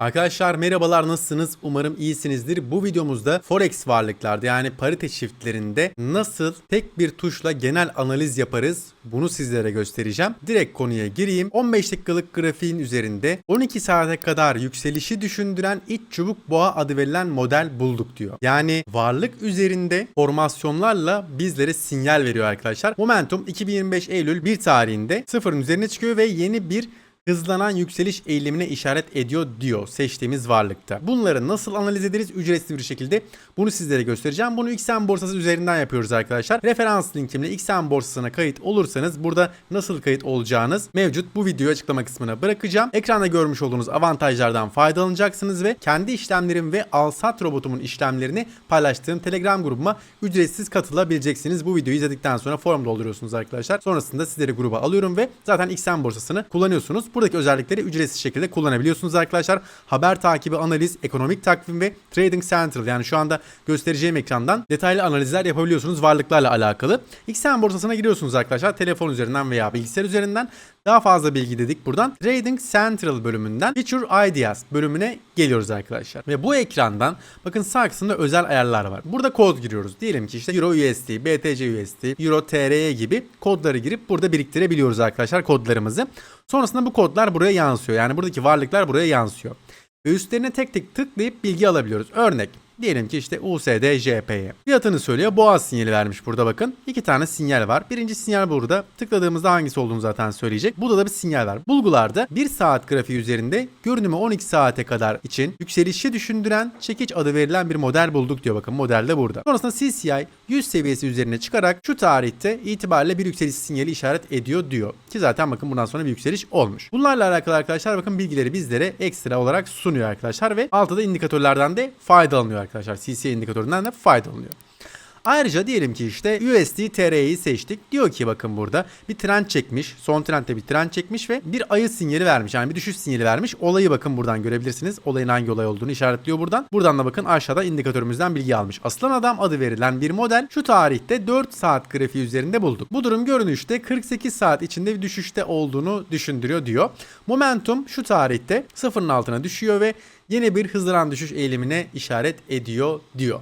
Arkadaşlar merhabalar nasılsınız? Umarım iyisinizdir. Bu videomuzda Forex varlıklarda yani parite çiftlerinde nasıl tek bir tuşla genel analiz yaparız? Bunu sizlere göstereceğim. Direkt konuya gireyim. 15 dakikalık grafiğin üzerinde 12 saate kadar yükselişi düşündüren iç çubuk boğa adı verilen model bulduk diyor. Yani varlık üzerinde formasyonlarla bizlere sinyal veriyor arkadaşlar. Momentum 2025 Eylül 1 tarihinde sıfırın üzerine çıkıyor ve yeni bir hızlanan yükseliş eğilimine işaret ediyor diyor seçtiğimiz varlıkta. Bunları nasıl analiz ederiz ücretsiz bir şekilde bunu sizlere göstereceğim. Bunu XM borsası üzerinden yapıyoruz arkadaşlar. Referans linkimle XM borsasına kayıt olursanız burada nasıl kayıt olacağınız mevcut. Bu videoyu açıklama kısmına bırakacağım. Ekranda görmüş olduğunuz avantajlardan faydalanacaksınız ve kendi işlemlerim ve alsat robotumun işlemlerini paylaştığım Telegram grubuma ücretsiz katılabileceksiniz. Bu videoyu izledikten sonra form dolduruyorsunuz arkadaşlar. Sonrasında sizleri gruba alıyorum ve zaten XM borsasını kullanıyorsunuz. Buradaki özellikleri ücretsiz şekilde kullanabiliyorsunuz arkadaşlar. Haber takibi, analiz, ekonomik takvim ve Trading Central yani şu anda göstereceğim ekrandan detaylı analizler yapabiliyorsunuz varlıklarla alakalı. XM borsasına giriyorsunuz arkadaşlar. Telefon üzerinden veya bilgisayar üzerinden daha fazla bilgi dedik buradan. Trading Central bölümünden Feature Ideas bölümüne geliyoruz arkadaşlar. Ve bu ekrandan bakın sağ kısımda özel ayarlar var. Burada kod giriyoruz. Diyelim ki işte Euro USD, BTC USD, Euro TR'ye gibi kodları girip burada biriktirebiliyoruz arkadaşlar kodlarımızı. Sonrasında bu kodlar buraya yansıyor. Yani buradaki varlıklar buraya yansıyor. Ve üstlerine tek tek tıklayıp bilgi alabiliyoruz. Örnek Diyelim ki işte USD JP'ye. Fiyatını söylüyor. Boğaz sinyali vermiş burada bakın. İki tane sinyal var. Birinci sinyal burada. Tıkladığımızda hangisi olduğunu zaten söyleyecek. Burada da bir sinyal var. Bulgularda 1 saat grafiği üzerinde görünümü 12 saate kadar için yükselişi düşündüren çekiç adı verilen bir model bulduk diyor bakın. Model de burada. Sonrasında CCI 100 seviyesi üzerine çıkarak şu tarihte itibariyle bir yükseliş sinyali işaret ediyor diyor. Ki zaten bakın bundan sonra bir yükseliş olmuş. Bunlarla alakalı arkadaşlar bakın bilgileri bizlere ekstra olarak sunuyor arkadaşlar ve altta da indikatörlerden de faydalanıyor arkadaşlar. CCI indikatöründen de faydalanıyor. Ayrıca diyelim ki işte USD TR'yi seçtik. Diyor ki bakın burada bir trend çekmiş. Son trendde bir trend çekmiş ve bir ayı sinyali vermiş. Yani bir düşüş sinyali vermiş. Olayı bakın buradan görebilirsiniz. Olayın hangi olay olduğunu işaretliyor buradan. Buradan da bakın aşağıda indikatörümüzden bilgi almış. Aslan adam adı verilen bir model şu tarihte 4 saat grafiği üzerinde bulduk. Bu durum görünüşte 48 saat içinde bir düşüşte olduğunu düşündürüyor diyor. Momentum şu tarihte sıfırın altına düşüyor ve yeni bir hızlanan düşüş eğilimine işaret ediyor diyor.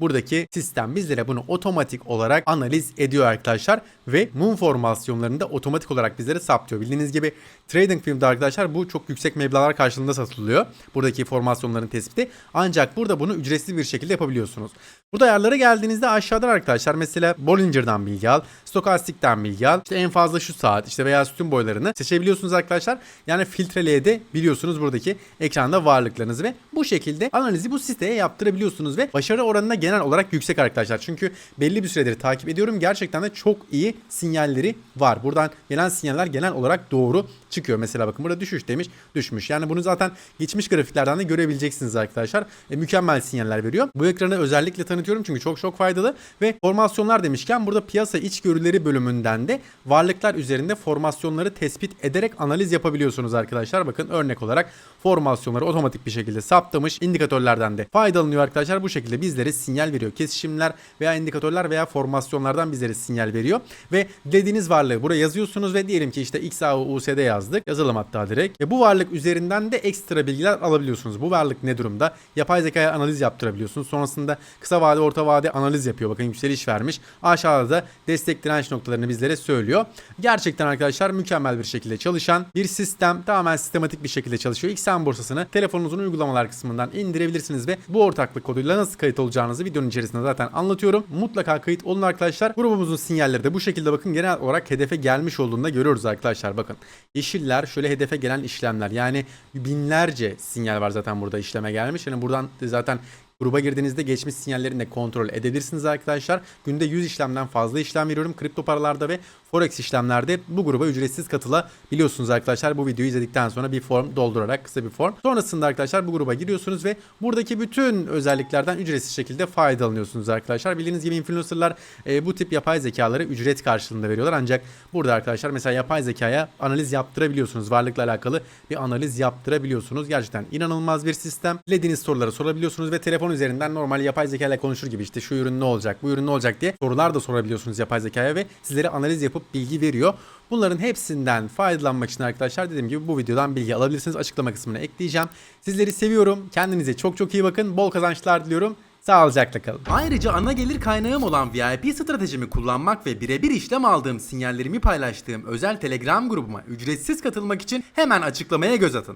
Buradaki sistem bizlere bunu otomatik olarak analiz ediyor arkadaşlar ve mum formasyonlarında otomatik olarak bizlere saptıyor. Bildiğiniz gibi trading filmde arkadaşlar bu çok yüksek meblağlar karşılığında satılıyor. Buradaki formasyonların tespiti. Ancak burada bunu ücretsiz bir şekilde yapabiliyorsunuz. Burada ayarlara geldiğinizde aşağıdan arkadaşlar mesela Bollinger'dan bilgi al, Stokastik'ten bilgi al, işte en fazla şu saat işte veya sütun boylarını seçebiliyorsunuz arkadaşlar. Yani filtreleye de biliyorsunuz buradaki ekranda varlıklarınızı ve bu şekilde analizi bu siteye yaptırabiliyorsunuz ve başarı oranına genel olarak yüksek arkadaşlar. Çünkü belli bir süredir takip ediyorum. Gerçekten de çok iyi sinyalleri var. Buradan gelen sinyaller genel olarak doğru çıkıyor. Mesela bakın burada düşüş demiş, düşmüş. Yani bunu zaten geçmiş grafiklerden de görebileceksiniz arkadaşlar. E, mükemmel sinyaller veriyor. Bu ekranı özellikle tanıtıyorum çünkü çok çok faydalı ve formasyonlar demişken burada piyasa içgörüleri bölümünden de varlıklar üzerinde formasyonları tespit ederek analiz yapabiliyorsunuz arkadaşlar. Bakın örnek olarak formasyonları otomatik bir şekilde saptamış. indikatörlerden de faydalanıyor arkadaşlar. Bu şekilde bizlere sinyal veriyor. Kesişimler veya indikatörler veya formasyonlardan bizlere sinyal veriyor ve dediğiniz varlığı buraya yazıyorsunuz ve diyelim ki işte USD yazdık. Yazalım hatta direkt. Ve bu varlık üzerinden de ekstra bilgiler alabiliyorsunuz. Bu varlık ne durumda? Yapay zekaya analiz yaptırabiliyorsunuz. Sonrasında kısa vade, orta vade analiz yapıyor. Bakın yükseliş vermiş. Aşağıda da destek direnç noktalarını bizlere söylüyor. Gerçekten arkadaşlar mükemmel bir şekilde çalışan bir sistem. Tamamen sistematik bir şekilde çalışıyor. XM borsasını telefonunuzun uygulamalar kısmından indirebilirsiniz ve bu ortaklık koduyla nasıl kayıt olacağınızı videonun içerisinde zaten anlatıyorum. Mutlaka kayıt olun arkadaşlar. Grubumuzun sinyalleri de bu şekilde bakın genel olarak hedefe gelmiş olduğunda görüyoruz arkadaşlar. Bakın yeşiller şöyle hedefe gelen işlemler. Yani binlerce sinyal var zaten burada işleme gelmiş. Yani buradan zaten Gruba girdiğinizde geçmiş sinyallerini de kontrol edebilirsiniz arkadaşlar. Günde 100 işlemden fazla işlem veriyorum. Kripto paralarda ve Forex işlemlerde bu gruba ücretsiz katılabiliyorsunuz arkadaşlar. Bu videoyu izledikten sonra bir form doldurarak kısa bir form. Sonrasında arkadaşlar bu gruba giriyorsunuz ve buradaki bütün özelliklerden ücretsiz şekilde faydalanıyorsunuz arkadaşlar. Bildiğiniz gibi influencerlar e, bu tip yapay zekaları ücret karşılığında veriyorlar. Ancak burada arkadaşlar mesela yapay zekaya analiz yaptırabiliyorsunuz. Varlıkla alakalı bir analiz yaptırabiliyorsunuz. Gerçekten inanılmaz bir sistem. Dilediğiniz soruları sorabiliyorsunuz ve telefon üzerinden normal yapay zeka ile konuşur gibi işte şu ürün ne olacak, bu ürün ne olacak diye sorular da sorabiliyorsunuz yapay zekaya ve sizlere analiz yapıp yapıp bilgi veriyor. Bunların hepsinden faydalanmak için arkadaşlar dediğim gibi bu videodan bilgi alabilirsiniz. Açıklama kısmına ekleyeceğim. Sizleri seviyorum. Kendinize çok çok iyi bakın. Bol kazançlar diliyorum. Sağlıcakla kalın. Ayrıca ana gelir kaynağım olan VIP stratejimi kullanmak ve birebir işlem aldığım sinyallerimi paylaştığım özel Telegram grubuma ücretsiz katılmak için hemen açıklamaya göz atın.